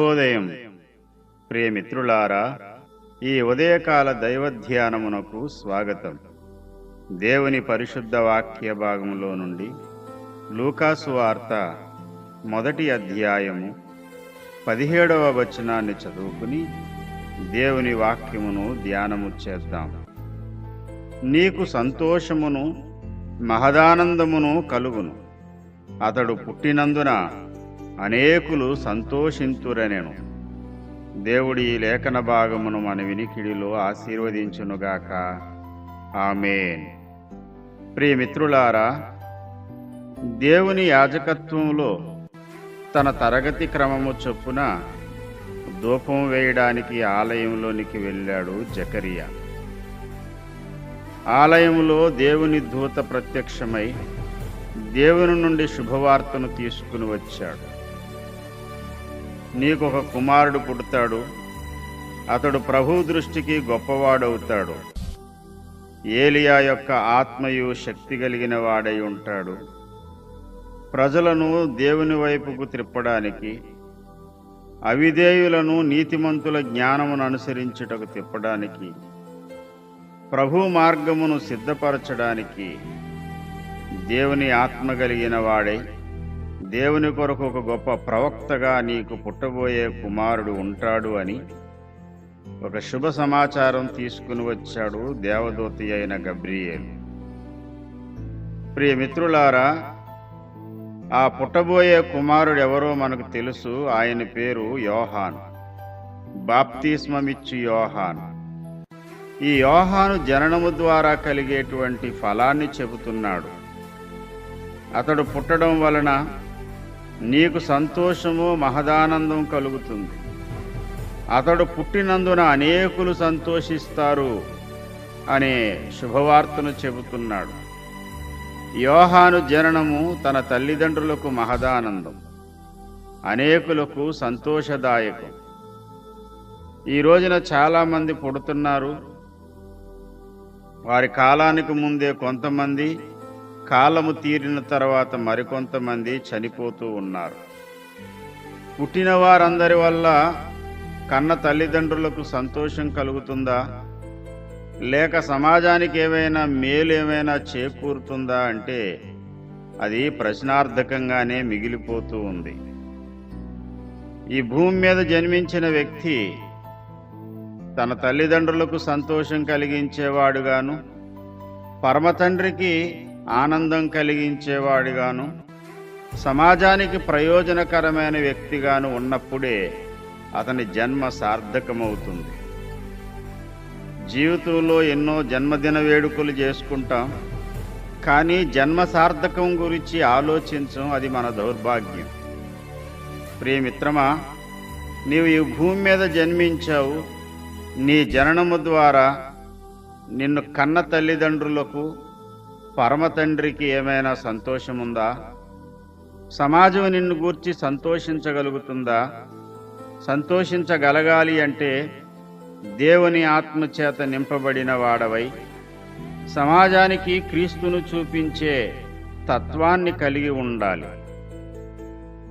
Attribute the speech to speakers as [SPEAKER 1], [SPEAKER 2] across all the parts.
[SPEAKER 1] శుభోదయం ప్రియమిత్రులారా ఈ ఉదయకాల దైవధ్యానమునకు స్వాగతం. దేవుని పరిశుద్ధ వాక్య భాగములో నుండి లూకాసు వార్త మొదటి అధ్యాయము పదిహేడవ వచనాన్ని చదువుకుని దేవుని వాక్యమును ధ్యానము చేద్దాం. నీకు సంతోషమును మహదానందమును కలుగును. అతడు పుట్టినందున అనేకులు సంతోషింతురనెను దేవుడి ఈ లేఖన భాగమును మన వినికిడిలో ఆశీర్వదించునుగాక. ఆమెన్. ప్రియమిత్రులారా దేవుని యాజకత్వంలో తన తరగతి క్రమము చొప్పున ధూపం వేయడానికి ఆలయంలోనికి వెళ్ళాడు జకరియా. ఆలయంలో దేవుని దూత ప్రత్యక్షమై దేవుని నుండి శుభవార్తను తీసుకుని వచ్చాడు. నీకు ఒక కుమారుడు పుడతాడు. అతడు ప్రభు దృష్టికి గొప్పవాడవుతాడు. ఏలియా యొక్క ఆత్మయు శక్తి కలిగిన వాడై ఉంటాడు. ప్రజలను దేవుని వైపుకు త్రిప్పడానికి అవిధేయులను నీతిమంతుల జ్ఞానమును అనుసరించుటకు తిప్పడానికి ప్రభు మార్గమును సిద్ధపరచడానికి దేవుని ఆత్మ కలిగిన వాడై దేవుని కొరకు ఒక గొప్ప ప్రవక్తగా నీకు పుట్టబోయే కుమారుడు ఉంటాడు అని ఒక శుభ సమాచారం తీసుకుని వచ్చాడు దేవదూతి అయిన గబ్రియేలు. ప్రియమిత్రులారా ఆ పుట్టబోయే కుమారుడు ఎవరో మనకు తెలుసు ఆయన పేరు యోహాన్. బాప్తిస్మమిచ్చు యోహాన్. ఈ యోహాను జననము ద్వారా కలిగేటువంటి ఫలాన్ని చెబుతున్నాడు. అతడు పుట్టడం వలన నీకు సంతోషము మహదానందం కలుగుతుంది. అతడు పుట్టినందున అనేకులు సంతోషిస్తారు అనే శుభవార్తను చెబుతున్నాడు. యోహాను జననము తన తల్లిదండ్రులకు మహదానందం అనేకులకు సంతోషదాయకం. ఈ రోజున చాలామంది పుడుతున్నారు. వారి కాలానికి ముందే కొంతమంది కాలము తీరిన తర్వాత మరికొంతమంది చనిపోతూ ఉన్నారు. పుట్టిన వారందరి వల్ల కన్న తల్లిదండ్రులకు సంతోషం కలుగుతుందా? లేక సమాజానికి ఏమైనా మేలు ఏమైనా చేకూరుతుందా అంటే అది ప్రశ్నార్థకంగానే మిగిలిపోతూ ఉంది. ఈ భూమి మీద జన్మించిన వ్యక్తి తన తల్లిదండ్రులకు సంతోషం కలిగించేవాడుగాను పరమతండ్రికి ఆనందం కలిగించేవాడిగాను సమాజానికి ప్రయోజనకరమైన వ్యక్తిగాను ఉన్నప్పుడే అతని జన్మ సార్థకమవుతుంది. జీవితంలో ఎన్నో జన్మదిన వేడుకలు చేసుకుంటాం కానీ జన్మ సార్థకం గురించి ఆలోచించం అది మన దౌర్భాగ్యం. ప్రియమిత్రమా నీవు ఈ భూమి మీద జన్మించావు నీ జననము ద్వారా నిన్ను కన్న తల్లిదండ్రులకు పరమతండ్రికి ఏమైనా సంతోషముందా? సమాజం నిన్ను గూర్చి సంతోషించగలుగుతుందా? సంతోషించగలగాలి అంటే దేవుని ఆత్మచేత నింపబడిన వాడవై సమాజానికి క్రీస్తును చూపించే తత్వాన్ని కలిగి ఉండాలి.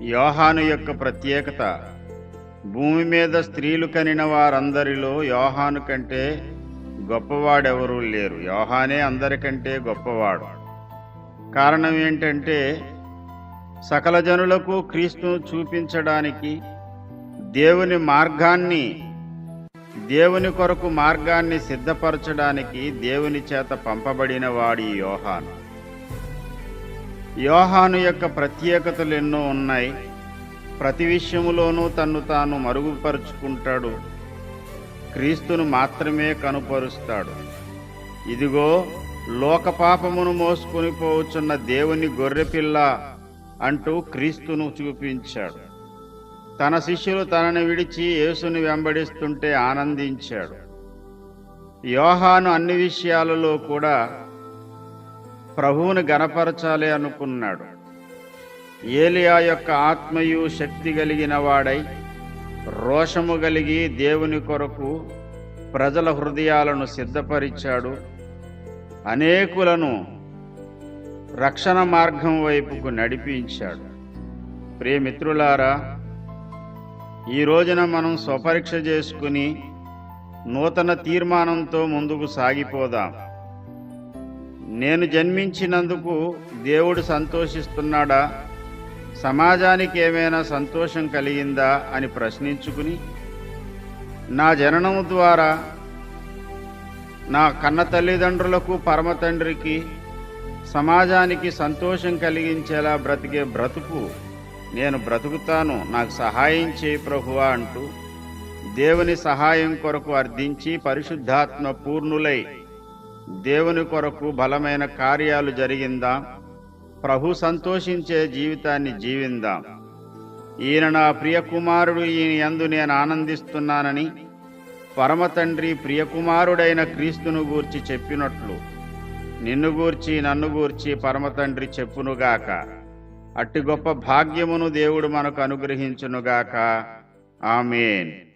[SPEAKER 1] యోహాను యొక్క ప్రత్యేకత భూమి మీద స్త్రీలు కనిన వారందరిలో యోహాను కంటే గొప్పవాడెవరూ లేరు. యోహానే అందరికంటే గొప్పవాడు. కారణం ఏంటంటే సకల జనులకు క్రీస్తును చూపించడానికి దేవుని మార్గాన్ని దేవుని కొరకు మార్గాన్ని సిద్ధపరచడానికి దేవుని చేత పంపబడిన వాడి యోహాను. యోహాను యొక్క ప్రత్యేకతలు ఎన్నో ఉన్నాయి. ప్రతి విషయములోనూ తన్ను తాను మరుగుపరుచుకుంటాడు. క్రీస్తును మాత్రమే కనుపరుస్తాడు. ఇదిగో లోకపాపమును మోసుకొని పోవచ్చున్న దేవుని గొర్రెపిల్ల అంటూ క్రీస్తును చూపించాడు. తన శిష్యులు తనని విడిచి యేసుని వెంబడిస్తుంటే ఆనందించాడు. యోహాను అన్ని విషయాలలో కూడా ప్రభువుని గనపరచాలి అనుకున్నాడు. ఏలియా యొక్క ఆత్మయు శక్తి కలిగిన వాడై రోషము కలిగి దేవుని కొరకు ప్రజల హృదయాలను సిద్ధపరిచాడు. అనేకులను రక్షణ మార్గం వైపుకు నడిపించాడు. ప్రియమిత్రులారా ఈ రోజున మనం స్వపరీక్ష చేసుకుని నూతన తీర్మానంతో ముందుకు సాగిపోదాం. నేను జన్మించినందుకు దేవుడు సంతోషిస్తున్నాడా? సమాజానికి ఏమైనా సంతోషం కలిగిందా అని ప్రశ్నించుకుని నా జననం ద్వారా నా కన్న తల్లిదండ్రులకు పరమ తండ్రికి సమాజానికి సంతోషం కలిగించేలా బ్రతికే బ్రతుకు నేను బ్రతుకుతాను. నాకు సహాయం చేయి ప్రభువా అంటూ దేవుని సహాయం కొరకు అర్థించి పరిశుద్ధాత్మ పూర్ణులై దేవుని కొరకు బలమైన కార్యాలు జరిగిందా. ప్రభు సంతోషించే జీవితాన్ని జీవిందాం. ఈయన నా ప్రియకుమారుడు ఈయన యందు నేను ఆనందిస్తున్నానని పరమతండ్రి ప్రియకుమారుడైన క్రీస్తును గూర్చి చెప్పినట్లు నిన్ను గూర్చి నన్ను గూర్చి పరమతండ్రి చెప్పునుగాక. అట్టి గొప్ప భాగ్యమును దేవుడు మనకు అనుగ్రహించునుగాక. ఆమెన్.